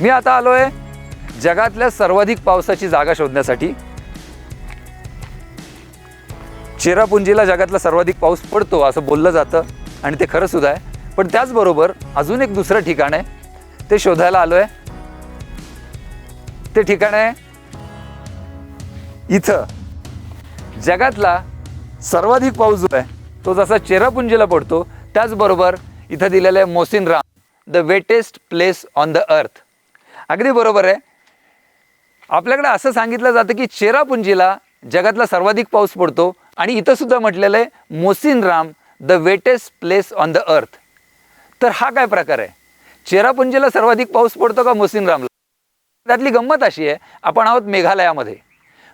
मी आता आलो आहे जगातल्या सर्वाधिक पावसाची जागा शोधण्यासाठी. चेरापुंजीला जगातला सर्वाधिक पाऊस पडतो असं बोललं जातं आणि ते खरं सुद्धा आहे. पण त्याचबरोबर अजून एक दुसरं ठिकाण आहे. ते शोधायला आलो आहे ते ठिकाण आहे इथं. जगातला सर्वाधिक पाऊस जो आहे तो जसा चेरापुंजीला पडतो त्याचबरोबर इथं दिलेलं आहे Mawsynram. The wettest place on the earth अगदी बरोबर आहे. आपल्याकडे असं सांगितलं जातं की चेरापुंजीला जगातला सर्वाधिक पाऊस पडतो आणि इथं सुद्धा म्हटलेलं आहे Mawsynram the wettest place on the earth तर हा काय प्रकार आहे? चेरापुंजीला सर्वाधिक पाऊस पडतो का मोसिन रामला? त्यातली गंमत अशी आहे आपण आहोत मेघालयामध्ये.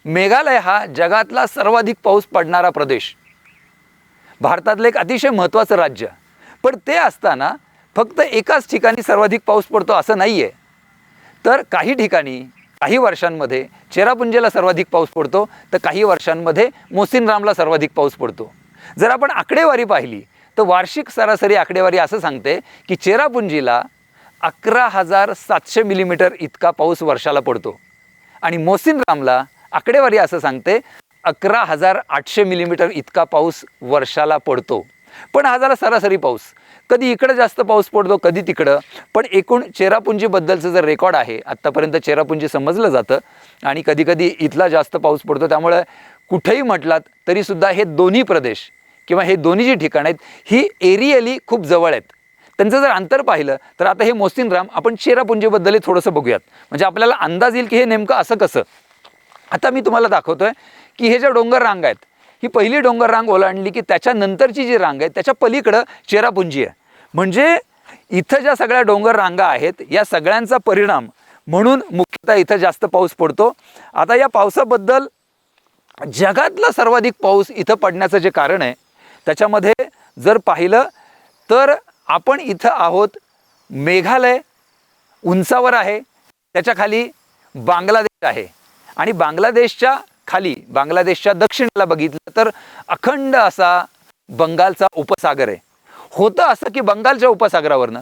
मेघालय हा जगातला सर्वाधिक पाऊस पडणारा प्रदेश. भारतातलं एक अतिशय महत्त्वाचं राज्य. पण ते असताना फक्त एकाच ठिकाणी सर्वाधिक पाऊस पडतो असं नाही आहे तर काही ठिकाणी काही वर्षांमध्ये चेरापुंजीला सर्वाधिक पाऊस पडतो तर काही वर्षांमध्ये मोसिनरामला सर्वाधिक पाऊस पडतो. जर आपण आकडेवारी पाहिली तर वार्षिक सरासरी आकडेवारी असं सांगते की चेरापुंजीला अकरा हजार सातशे मिलीमीटर इतका पाऊस वर्षाला पडतो. आणि मोसिनरामला आकडेवारी असं सांगते अकरा हजार आठशे मिलीमीटर इतका पाऊस वर्षाला पडतो. पण हा झाला सरासरी पाऊस. कधी इकडं जास्त पाऊस पडतो कधी तिकडं. पण एकूण चेरापुंजीबद्दलचं जर रेकॉर्ड आहे आत्तापर्यंत चेरापुंजी समजलं जातं आणि कधीकधी इथला जास्त पाऊस पडतो त्यामुळे कुठेही म्हटलात तरीसुद्धा हे दोन्ही प्रदेश किंवा हे दोन्ही जी ठिकाणं आहेत ही एरियली खूप जवळ आहेत. त्यांचं जर अंतर पाहिलं तर आता हे मोसिन राम आपण चेरापुंजीबद्दल थोडंसं बघूयात. म्हणजे आपल्याला अंदाज येईल की हे नेमकं असं कसं. आता मी तुम्हाला दाखवतोय की हे ज्या डोंगर रांग आहेत ही पहिली डोंगर रांग ओलांडली की त्याच्यानंतरची जी रांग आहे त्याच्या पलीकडं चेरापुंजी आहे. म्हणजे इथं ज्या सगळ्या डोंगर रांगा आहेत या सगळ्यांचा परिणाम म्हणून मुख्यतः इथं जास्त पाऊस पडतो. आता या पावसाबद्दल जगातला सर्वाधिक पाऊस इथं पडण्याचं जे कारण आहे त्याच्यामध्ये जर पाहिलं तर आपण इथं आहोत मेघालय उंचावर आहे त्याच्याखाली बांगलादेश आहे. आणि बांगलादेशच्या खाली बांगलादेशच्या दक्षिणेला बघितलं तर अखंड असा बंगालचा उपसागर आहे. होतं असं की बंगालच्या उपसागरावरनं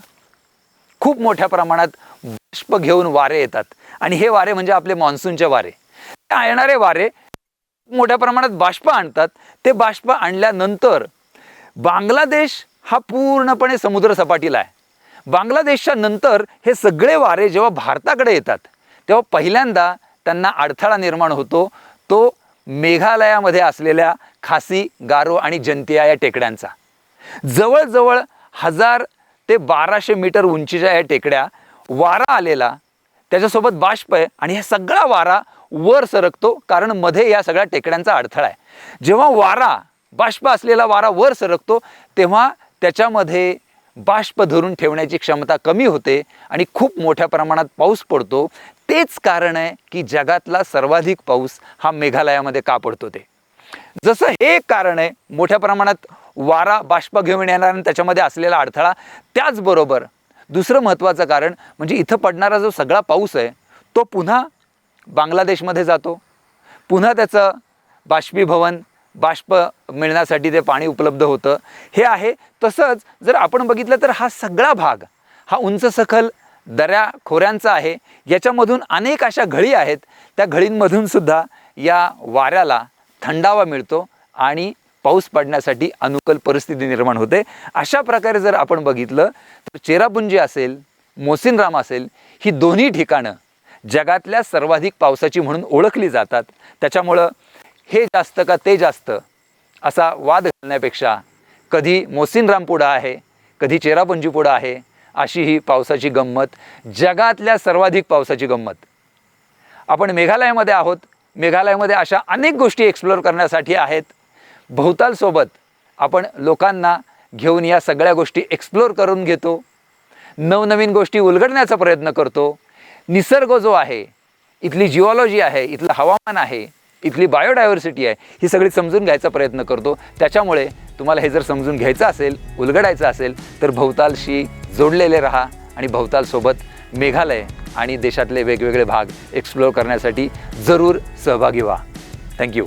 खूप मोठ्या प्रमाणात बाष्प घेऊन वारे येतात. आणि हे वारे म्हणजे आपले मान्सूनचे वारे. ते येणारे वारे मोठ्या प्रमाणात बाष्प आणतात. ते बाष्प आणल्यानंतर बांगलादेश हा पूर्णपणे समुद्र सपाटीला आहे. बांगलादेशच्या नंतर हे सगळे वारे जेव्हा भारताकडे येतात तेव्हा पहिल्यांदा त्यांना अडथळा निर्माण होतो. तो मेघालयामध्ये असलेल्या खासी गारो आणि जंतिया या टेकड्यांचा. जवळजवळ हजार ते बाराशे मीटर उंचीच्या या टेकड्या वारा आलेला त्याच्यासोबत बाष्प आहे आणि हा सगळा वारा वर सरकतो कारण मध्ये या सगळ्या टेकड्यांचा अडथळा आहे. जेव्हा वारा बाष्प असलेला वारा वर सरकतो तेव्हा त्याच्यामध्ये बाष्प धरून ठेवण्याची क्षमता कमी होते आणि खूप मोठ्या प्रमाणात पाऊस पडतो. तेच कारण आहे की जगातला सर्वाधिक पाऊस हा मेघालयामध्ये का पडतो ते. जसं हे कारण आहे मोठ्या प्रमाणात वारा बाष्प घेऊन येणार आणि त्याच्यामध्ये असलेला अडथळा त्याचबरोबर दुसरं महत्त्वाचं कारण म्हणजे इथं पडणारा जो सगळा पाऊस आहे तो पुन्हा बांगलादेशमध्ये जातो. पुन्हा त्याचं बाष्पीभवन बाष्प मिळण्यासाठी ते पाणी उपलब्ध होतं. हे आहे. तसंच जर आपण बघितलं तर हा सगळा भाग हा उंच सखल दऱ्या खोऱ्यांचा आहे. याच्यामधून अनेक अशा घळी आहेत. त्या घळींमधून सुद्धा या वाऱ्याला थंडावा मिळतो आणि पाऊस पडण्यासाठी अनुकूल परिस्थिती निर्माण होते. अशा प्रकारे जर आपण बघितलं तर चेरापुंजी असेल मोसिनराम असेल ही दोन्ही ठिकाणं जगातल्या सर्वाधिक पावसाची म्हणून ओळखली जातात. त्याच्यामुळं हे जास्त का ते जास्त असा वाद घालण्यापेक्षा कधी मोसिनराम पुढं आहे कधी चेरापुंजी पुढं आहे अशी ही पावसाची गंमत जगातल्या सर्वाधिक पावसाची गंमत. आपण मेघालयामध्ये आहोत. मेघालयामध्ये अशा अनेक गोष्टी एक्सप्लोअर करण्यासाठी आहेत. भोवतालसोबत आपण लोकांना घेऊन या सगळ्या गोष्टी एक्सप्लोअर करून घेतो. नवनवीन गोष्टी उलगडण्याचा प्रयत्न करतो. निसर्ग जो आहे इथली जिओलॉजी आहे इथलं हवामान आहे इथली बायोडायव्हर्सिटी आहे ही सगळी समजून घ्यायचा प्रयत्न करतो. त्याच्यामुळे तुम्हाला हे जर समजून घ्यायचं असेल उलगडायचं असेल तर भोवतालशी जोडलेले राहा आणि भवतालसोबत मेघालय आणि देशातले वेगवेगळे भाग एक्सप्लोअर करण्यासाठी जरूर सहभागी व्हा. थँक्यू